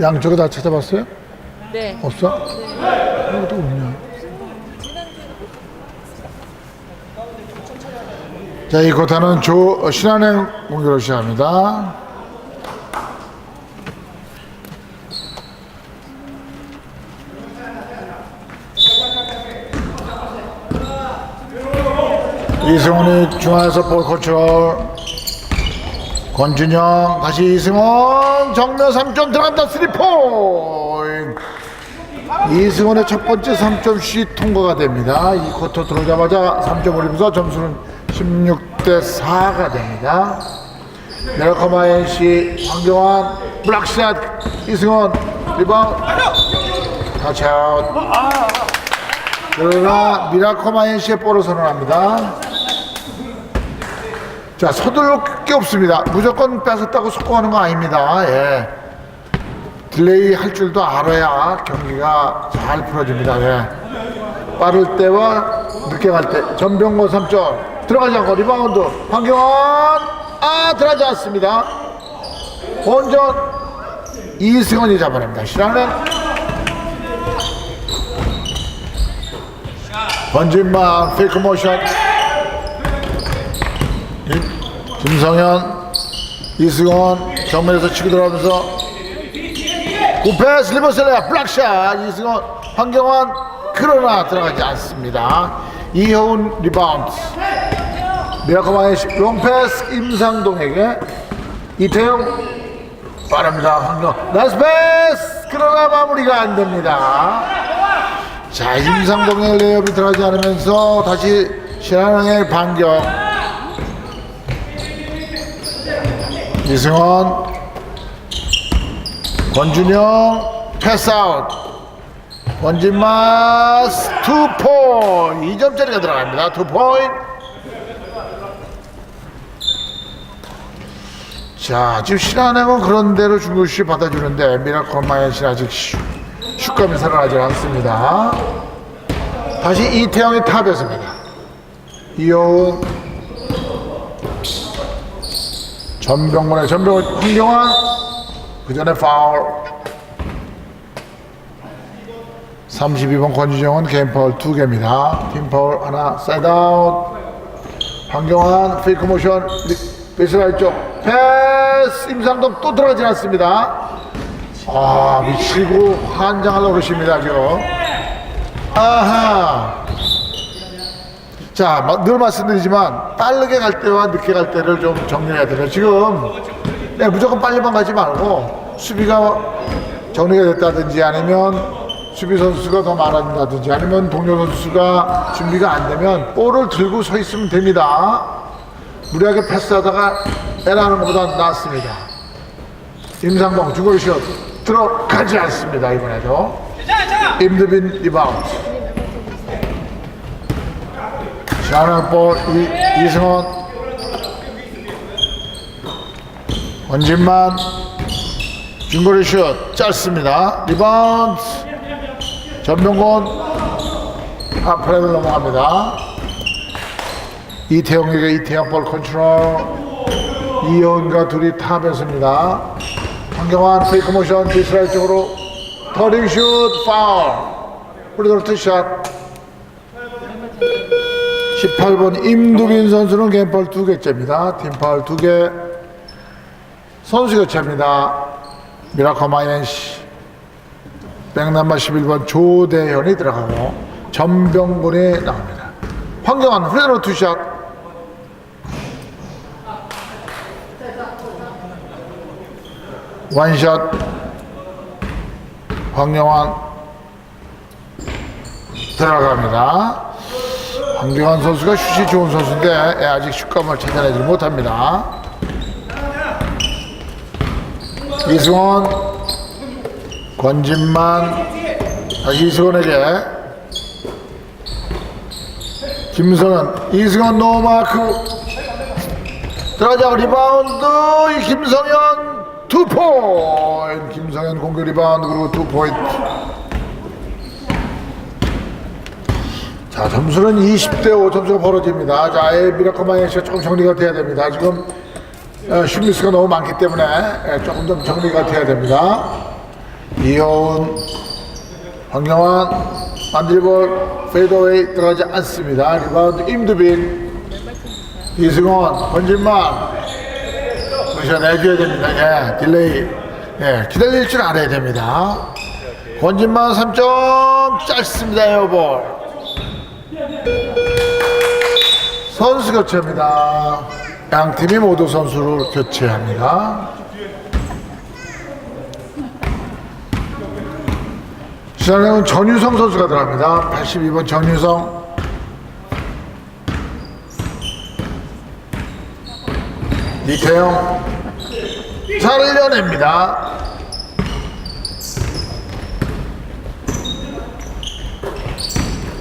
양쪽에 다 찾아봤어요? 네. 없어? 이것도 없냐? 자, 이 코타는 조 어, 신한행 공격을 시작합니다. 이승훈이 중앙에서 볼 컨트롤. 권준영 다시 이승원 정면 3점 들어간다 3포인트 이승원의 첫 번째 3점 슛 통과가 됩니다. 이 쿼터 들어오자마자 3점 올리면서 점수는 16대 4가 됩니다. 메라커마 NC 황경환 블락샷 이승원 리바운드. 타치아웃. 그러나 미라코마 NC의 볼을 선언합니다 자, 서둘러 게 없습니다. 무조건 뺏었다고 속고하는 거 아닙니다. 예. 딜레이 할 줄도 알아야 경기가 잘 풀어집니다. 예. 빠를 때와 늦게 갈 때. 전병고 3점. 들어가지 않고 리바운드. 황경환. 아, 들어가지 않습니다. 본전. 이승원이 잡아냅니다. 시라는 번진만 페이크 모션. 김성현, 이승원 정면에서 치고 들어가면서 구패스 리버셀레 블락샷 이승원, 황경환 그러나 들어가지 않습니다. 이효운 리바운드 미라코마의 롱패스 임상동에게 이태영 빠릅니다. 황경 나이스 패스 그러나 마무리가 안 됩니다. 자 임상동의 레이업이 들어가지 않으면서 다시 신한항의 반격 이승원 권준영 패스아웃. 원진마스 투포인 2점짜리가 들어갑니다. 투포인 자 지금 신한행은 그런 대로 중국시 받아주는데 미라클 마이언시 아직 슈- 슛감이 살아나지 않습니다. 다시 이태영이 탑에서입니다. 이호은 전병문의 전병훈 황경환. 그 전에 파울. 32번 권주정은 개인 파울 2개입니다. 팀 파울 하나 사이드 아웃. 황경환 페이크 모션. 베이스라인 쪽. 패스! 임상동 또 들어가지 않습니다. 아 미치고 환장하려고 그러십니다 지금. 아하 자, 마- 늘 말씀드리지만 빠르게 갈 때와 늦게 갈 때를 좀 정리해야 돼요. 지금 네, 무조건 빨리만 가지 말고 수비가 정리가 됐다든지 아니면 수비 선수가 더 많아진다든지 아니면 동료 선수가 준비가 안 되면 볼을 들고 서 있으면 됩니다. 무리하게 패스하다가 에라는 것보다 낫습니다. 임상봉 중거리슛 들어가지 않습니다. 이번에도 임드빈 리바운드. 시원한 볼 이, 이승원. 원진만. 중거리 슛 짧습니다. 리바운드. 전병곤. 앞프레을 넘어갑니다. 이태영에게 이태영 볼 컨트롤. 이효은과 둘이 탑에서입니다. 황경환 페이크 모션 디스라이 쪽으로. 터링 슛 파울. 프리드로트 샷 18번 임두빈 선수는 개인파울 2개째입니다. 팀파울 2개. 선수 교체입니다. 미라커 마이넨시. 백남바 11번 조대현이 들어가고 전병군이 나옵니다. 황경환 프리드로 투샷. 원샷. 황경환 들어갑니다. 황경환 선수가 슛이 좋은 선수인데 예, 아직 슛감을 찾아내지 못합니다. 이승원, 권진만, 다시 이승원에게. 김성현, 이승원 노마크. 들어가자 리바운드. 이 김성현 투 포인트 김성현 공격 리바운드 그리고 투 포인트 자, 점수는 20대 5 점수가 벌어집니다. 자, 에 미라코마이시가 조금 정리가 돼야 됩니다. 지금 어, 슛미스가 너무 많기 때문에 예, 조금 좀 정리가 돼야 됩니다. 이효은, 황경환, 안드리볼, 페이더웨이 들어가지 않습니다. 리바운드 임두빈, 이승원, 권진만, 그래서 내줘야 됩니다. 예, 딜레이. 예, 기다릴 줄 알아야 됩니다. 권진만 3점 짧습니다. 에어볼. 선수 교체입니다. 양 팀이 모두 선수를 교체합니다. 시작은 전유성 선수가 들어갑니다. 82번 전유성. 이태영 잘 이겨냅니다.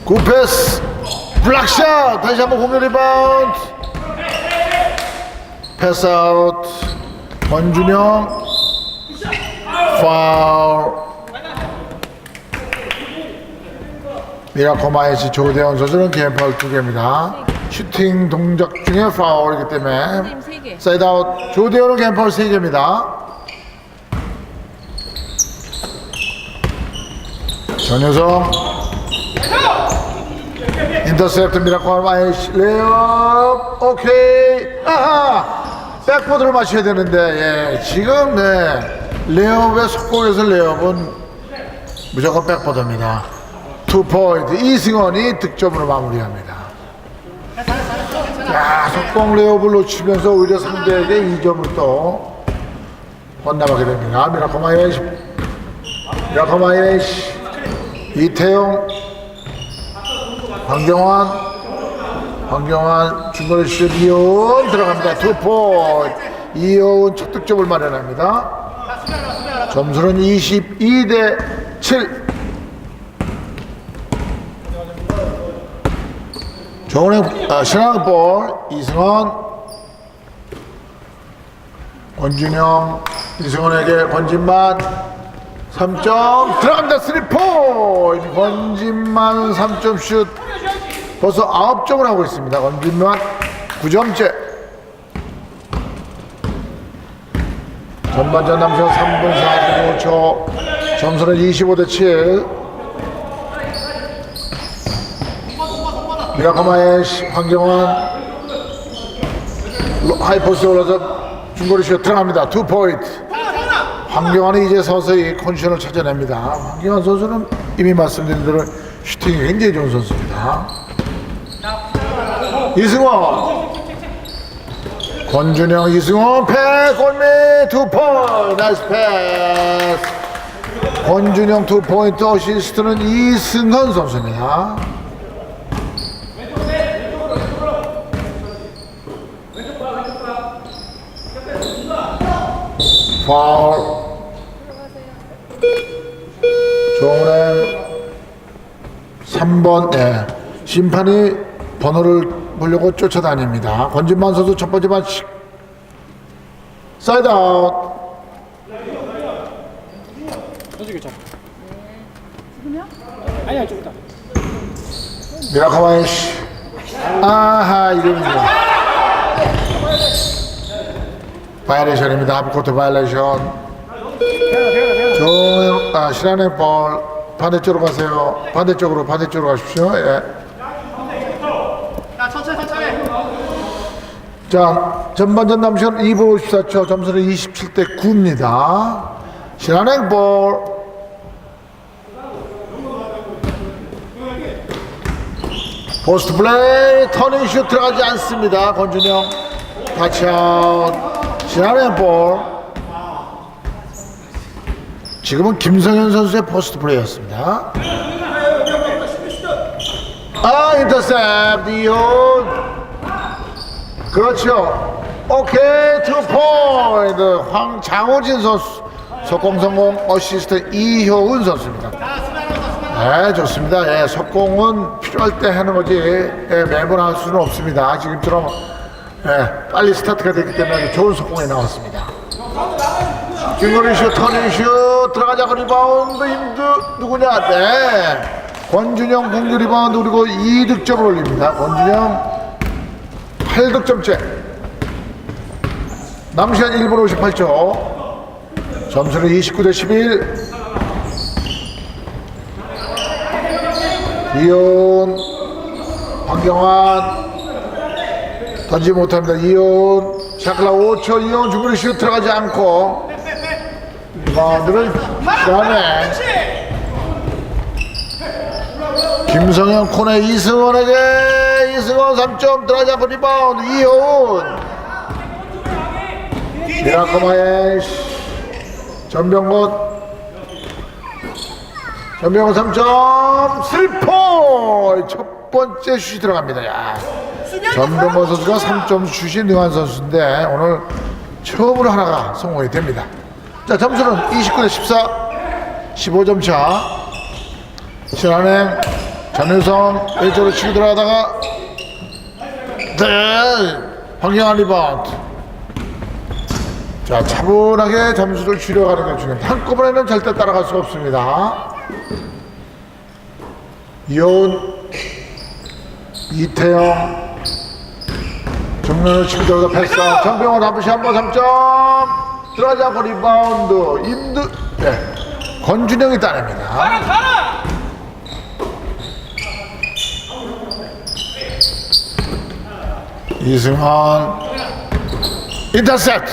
굿패스 블락샷! 다시 한번 공격 리바운드. 패스아웃. 권준영. 파울. 미라코마이시 조대원 선수는 개인 파울 두 개입니다. 슈팅 동작 중에 파울이기 때문에 팀 3개. 사이드아웃. 조대원은 개인 파울 3개입니다. 전효성 인터셉트 미라코마이시 레이업 오케이 아하. 백보드를 맞춰야 되는데 예 지금 네. 레이업의 속공에서 레이업은 무조건 백보드입니다. 투 포인트 이승원이 득점으로 마무리합니다. 자 속공 레이업을 놓치면서 오히려 상대에게 2점을 또 혼나가게 됩니다. 미라코마이시 미라코마이시 이태용 황경환. 황경환 중거리 슛 이호은 들어갑니다. 투포 이호은 첫 득점을 마련합니다. 점수는 22 대 7 조은행 아, 신앙볼. 이승원 권준영 이승원에게 권진만 3점. 들어갑니다. 3포인트 권진만 3점 슛 벌써 9점을 하고 있습니다. 권진만 9점째. 전반전 남성 3분 45초. 점수는 25 대 7 미라카마의 시- 황경환. 로- 하이포스 올라서 중거리 슛 들어갑니다. 2포인트. 황경환이 이제 서서히 컨디션을 찾아냅니다. 황경환 선수는 이미 말씀드린 대로 슈팅이 굉장히 좋은 선수입니다. 이승원. 권준영 이승원 패스. 골밑 두 포인트 나이스 패스. 권준영 두 포인트 어시스트는 이승헌 선수입니다. 파울. 조은행 3번 예. 심판이 번호를 보려고 쫓아다닙니다. 권진만 선수 첫 번째 반칙 사이드 아웃. 미라카와이시 아하 이름이죠 바이레이션입니다. 하프코트 바이레이션. 조은행 아 실한행 볼. 반대쪽으로 가세요. 반대쪽으로 반대쪽으로 가십시오. 예. 야 천천히 천천히. 자, 전반전 남시간 2분 54초, 점수는 27대 9입니다. 신한행 볼. 포스트 플레이, 터닝 슛 들어가지 않습니다. 권준영. 타치아웃. 신한행 볼. 지금은 김성현 선수의 포스트 플레이였습니다. 아, 인터셉트, 이혼. 그렇죠. 오케이 투 포인트 황장호진 선수 속공 성공 어시스트 이효은 선수입니다. 네 좋습니다. 예, 속공은 필요할 때 하는 거지 예, 매번 할 수는 없습니다. 지금처럼 예, 빨리 스타트가 됐기 때문에 좋은 속공이 나왔습니다. 김건희 슛, 터닝 슛 들어가자고 리바운드 임두 누구냐? 네 권준영 공격 리바운드 그리고 2득점을 올립니다. 권준영 8득점째. 남은 시간 1분 58초. 점수는 29 대 11. 이온 황경환 던지 못합니다. 이온 샤클라 5초 이온 주부리 슛 들어가지 않고 리바운드를 시원해 김성현 코너 이승원에게 이승원 3점 들어가지 않고 리바운드 이온 미라코마의 전병곤 전병호 3점 슬포 첫 번째 슛이 들어갑니다. 야. 전병호 선수가 3점 슛이 능한 선수인데 오늘 처음으로 하나가 성공이 됩니다. 자 점수는 29 대 14 15점 차. 신한행 전효성 왼쪽으로 치고 들어가다가 네 황경한 리바운드. 자 차분하게 점수를 줄여가는 게 중요합니다 한꺼번에는 절대 따라갈 수가 없습니다. 이온 이태영. 정면을 들어가 패스 정병원 한번씩 한번 3점. 들어가지 않고 리바운드. 임두 네. 권준영이 따냅니다 이승환. 인터셉트.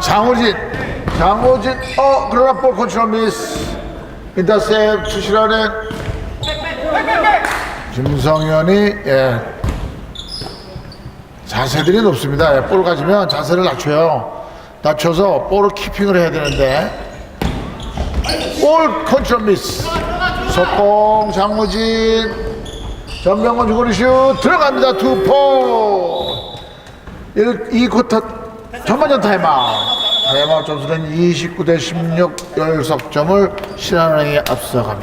장호진. 장호진. 어 그러나 볼 컨트롤 미스. 인터셉트 실현해 김성현이 예. 자세들이 높습니다. 예, 볼 가지면 자세를 낮춰요. 낮춰서 볼을 키핑을 해야 되는데. 볼 컨트롤 미스. 속공 장호진 전병건 주거리 슛 들어갑니다. 투포 1, 2쿼터 전반전 타임아웃. 타임아웃 점수는 29 대 16 10석점을 신한은행이 앞서갑니다